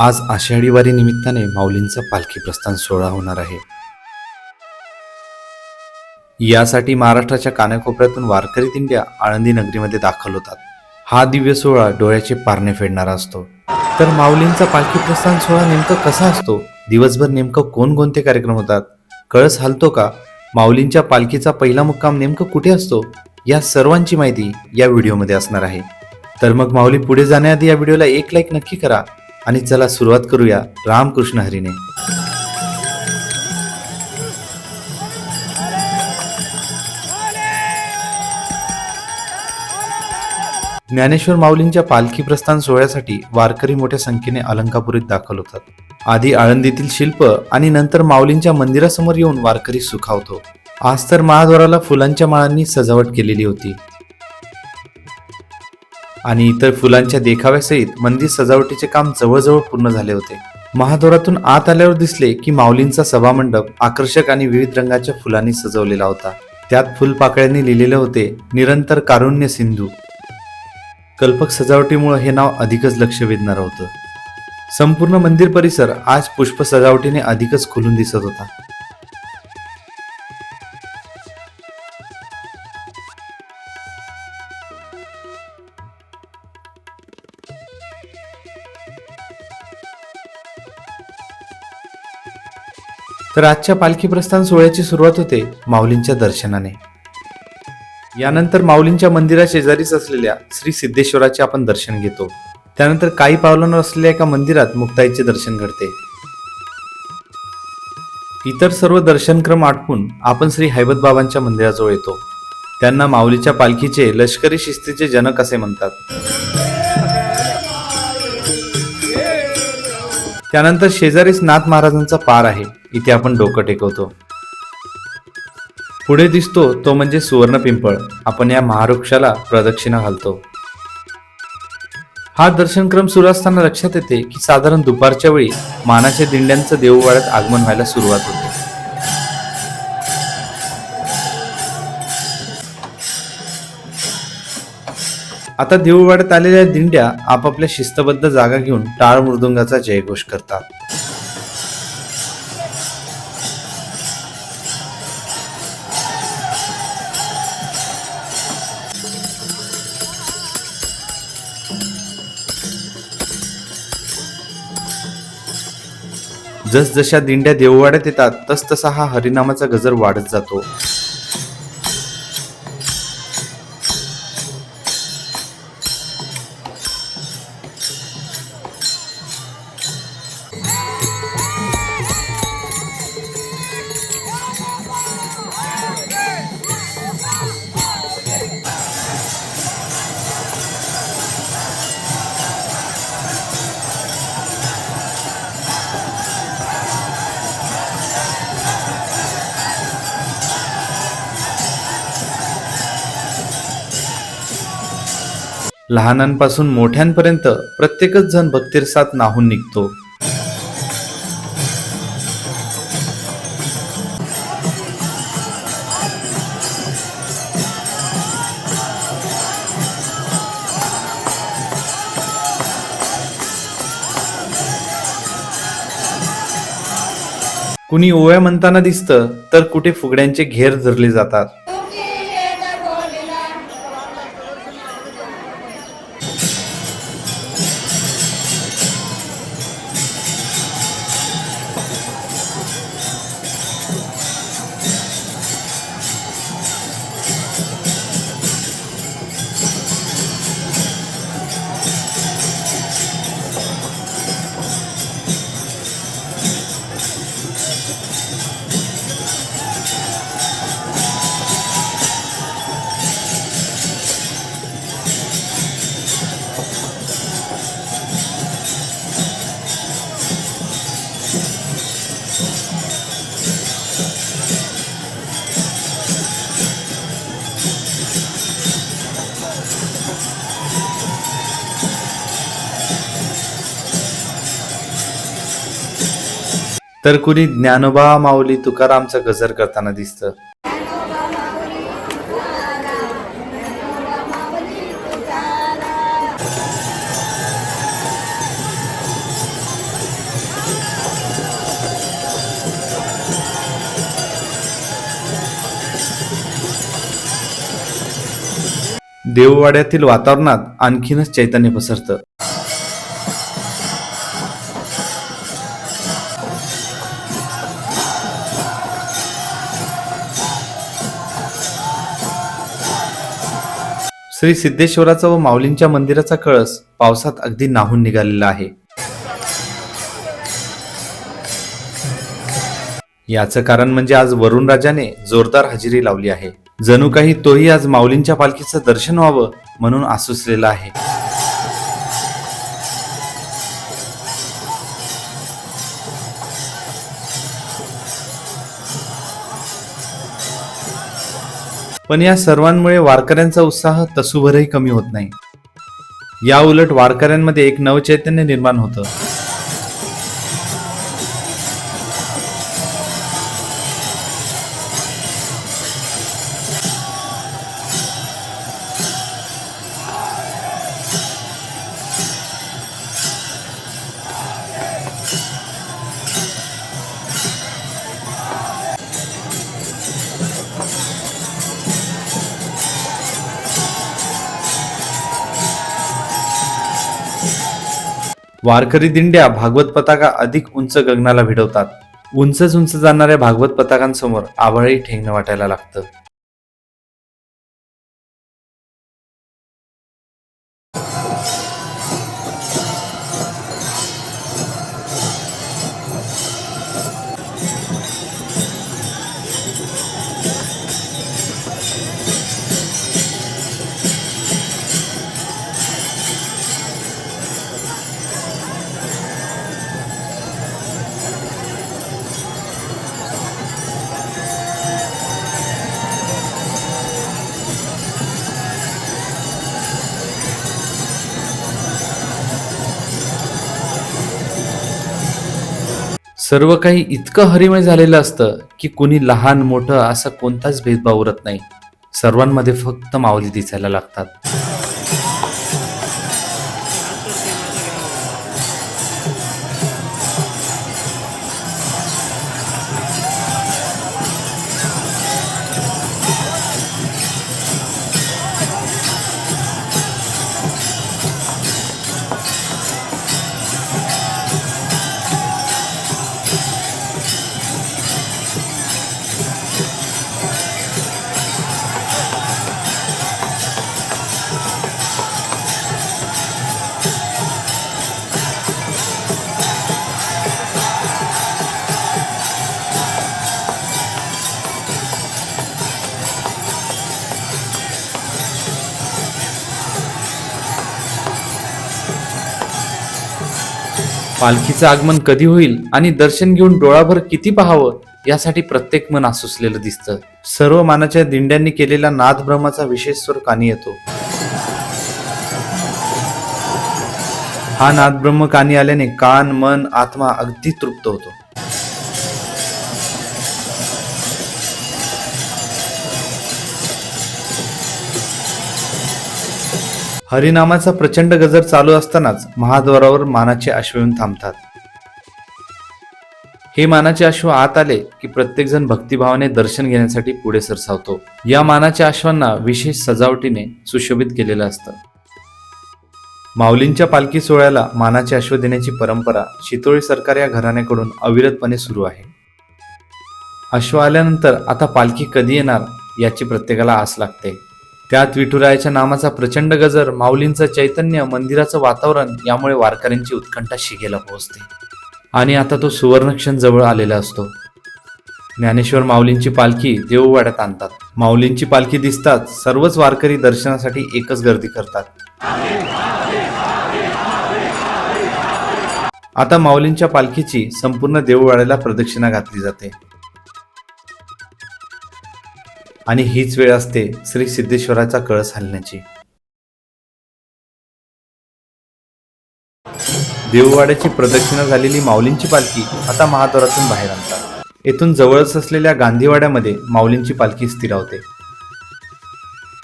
आज आषाढी वारी निमित्ताने माऊलींचा पालखी प्रस्थान सोहळा होणार आहे. यासाठी महाराष्ट्राच्या कानाकोपऱ्यातून वारकरी दिंड्या आळंदी नगरीमध्ये दाखल होतात. हा दिव्य सोहळा डोळ्याचे पारणे फेडणारा असतो. तर माऊलींचा पालखी प्रस्थान सोहळा नेमका कसा असतो? दिवसभर नेमकं कोणकोणते कार्यक्रम होतात? कळस हलतो का? माऊलींच्या पालखीचा पहिला मुक्काम नेमकं कुठे असतो? या सर्वांची माहिती या व्हिडिओमध्ये असणार आहे. तर मग माऊली पुढे जाण्याआधी या व्हिडिओला एक लाईक नक्की करा. आणि चला सुरुवात करूया रामकृष्ण हरीने. ज्ञानेश्वर माऊलींच्या पालखी प्रस्थान सोहळ्यासाठी वारकरी मोठ्या संख्येने अलंकापुरीत दाखल होतात. आधी आळंदीतील शिल्प आणि नंतर माऊलींच्या मंदिरासमोर येऊन वारकरी सुखावतो. आज तर महाद्वाराला फुलांच्या माळांनी सजावट केलेली होती. आणि इतर फुलांच्या देखाव्यासहित मंदिर सजावटीचे काम जवळजवळ पूर्ण झाले होते. महाद्वारातून आत आल्यावर दिसले की माऊलींचा सभामंडप आकर्षक आणि विविध रंगाच्या फुलांनी सजवलेला होता. त्यात फुलपाकळ्यांनी लिहिलेले होते निरंतर कारुण्य सिंधू. कल्पक सजावटीमुळे हे नाव अधिकच लक्ष वेधणारं होतं. संपूर्ण मंदिर परिसर आज पुष्प सजावटीने अधिकच खुलून दिसत होता. तर आजच्या पालखी प्रस्थान सोहळ्याची सुरुवात होते माऊलींच्या दर्शनाने. यानंतर माऊलींच्या मंदिरा शेजारीच असलेल्या श्री सिद्धेश्वराचे आपण दर्शन घेतो. त्यानंतर काही पावलांवर असलेल्या एका मंदिरात मुक्ताईचे दर्शन घडते. इतर सर्व दर्शनक्रम आटपून आपण श्री हैबत बाबांच्या मंदिराजवळ येतो. त्यांना माऊलीच्या पालखीचे लष्करी शिस्तीचे जनक असे म्हणतात. त्यानंतर शेजारीच नाथ महाराजांचा पार आहे. इथे आपण डोकं टेकवतो. पुढे दिसतो तो म्हणजे सुवर्ण पिंपळ. आपण या महावृक्षाला प्रदक्षिणा घालतो. हा दर्शनक्रम सुरू असताना लक्षात येते की साधारण दुपारच्या वेळी मानाच्या दिंड्यांचं देऊळवाड्यात आगमन व्हायला सुरुवात होते. आता देऊळवाड्यात आलेल्या दिंड्या आपापल्या शिस्तबद्ध जागा घेऊन टाळ मृदुंगाचा जयघोष करतात. जसजशा दिंड्या देववाड्यात येतात तस तसा हा हरिनामाचा गजर वाढत जातो. लहानांपासून मोठ्यांपर्यंत प्रत्येकच जण भक्तिरसात नाहून निघतो. कुणी ओव्या म्हणताना दिसतं तर कुठे फुगड्यांचे घेर धरले जातात. तर कुणी ज्ञानोबा माऊली तुकारामचं गजर करताना दिसतं. देववाड्यातील वातावरणात आणखीनच चैतन्य पसरतं. श्री सिद्धेश्वराचा व माऊलींच्या मंदिराचा कळस पावसात अगदी नाहून निघालेला आहे. याचं कारण म्हणजे आज वरुण राजाने जोरदार हजेरी लावली आहे. जणू काही तोही आज माऊलींच्या पालखीचं दर्शन व्हावं म्हणून आसुसलेला आहे. पण या सर्वांमुळे वारकऱ्यांचा उत्साह तसूभरही कमी होत नाही. या उलट वारकऱ्यांमध्ये एक नवचैतन्य निर्माण होतं. वारकरी दिंड्या भागवत पताका अधिक उंच गगनाला भिडवतात. उंचच उंच जाणाऱ्या भागवत पताकांसमोर आभाळही ठेंगणं वाटायला लागतं. सर्व काही इतकं हरिमय झालेलं असतं की कुणी लहान मोठं असा कोणताच भेदभाव उरत नाही. सर्वांमध्ये फक्त माऊली दिसायला लागतात. पालखीचं आगमन कधी होईल आणि दर्शन घेऊन डोळाभर किती पाहावं यासाठी प्रत्येक मन आसुसलेलं दिसतं. सर्व मानाच्या दिंड्यांनी केलेला नादभ्रमाचा ब्रह्माचा विशेष स्वर कानी येतो. हा नाद ब्रह्म कानी आल्याने कान मन आत्मा अगदी तृप्त होतो. हरिनामाचा प्रचंड गजर चालू असतानाच महाद्वारावर मानाचे अश्व येऊन थांबतात. हे मानाचे अश्व आत आले की प्रत्येकजण भक्तिभावाने दर्शन घेण्यासाठी पुढे सरसावतो. या मानाच्या अश्वांना विशेष सजावटीने सुशोभित केलेलं असतं. माऊलींच्या पालखी सोहळ्याला मानाचे अश्व देण्याची परंपरा शितोळी सरकार या घराण्याकडून अविरतपणे सुरू आहे. अश्व आल्यानंतर आता पालखी कधी येणार याची प्रत्येकाला आस लागते. त्यात विठुरायाच्या नामाचा प्रचंड गजर माऊलींचं चैतन्य मंदिराचं वातावरण यामुळे वारकऱ्यांची उत्कंठा शिगेला पोहोचते. आणि आता तो सुवर्णक्षण जवळ आलेला असतो. ज्ञानेश्वर माऊलींची पालखी देववाड्यात आणतात. माऊलींची पालखी दिसताच सर्वच वारकरी दर्शनासाठी एकच गर्दी करतात. आता माऊलींच्या पालखीची संपूर्ण देववाड्याला प्रदक्षिणा घातली जाते. आणि हीच वेळ असते श्री सिद्धेश्वराचा कळस हलण्याची. देववाड्याची प्रदक्षिणा झालेली माऊलींची पालखी आता महाद्वारातून बाहेर आणतात. येथून जवळच असलेल्या गांधीवाड्यामध्ये माऊलींची पालखी स्थिरावते.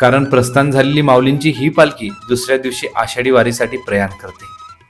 कारण प्रस्थान झालेली माऊलींची ही पालखी दुसऱ्या दिवशी आषाढी वारीसाठी प्रयाण करते.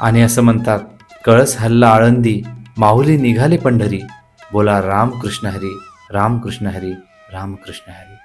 आणि असं म्हणतात कळस हल्ला आळंदी माऊली निघाले पंढरी. बोला राम कृष्ण हरी राम कृष्ण हरी. रामकृष्ण हरी।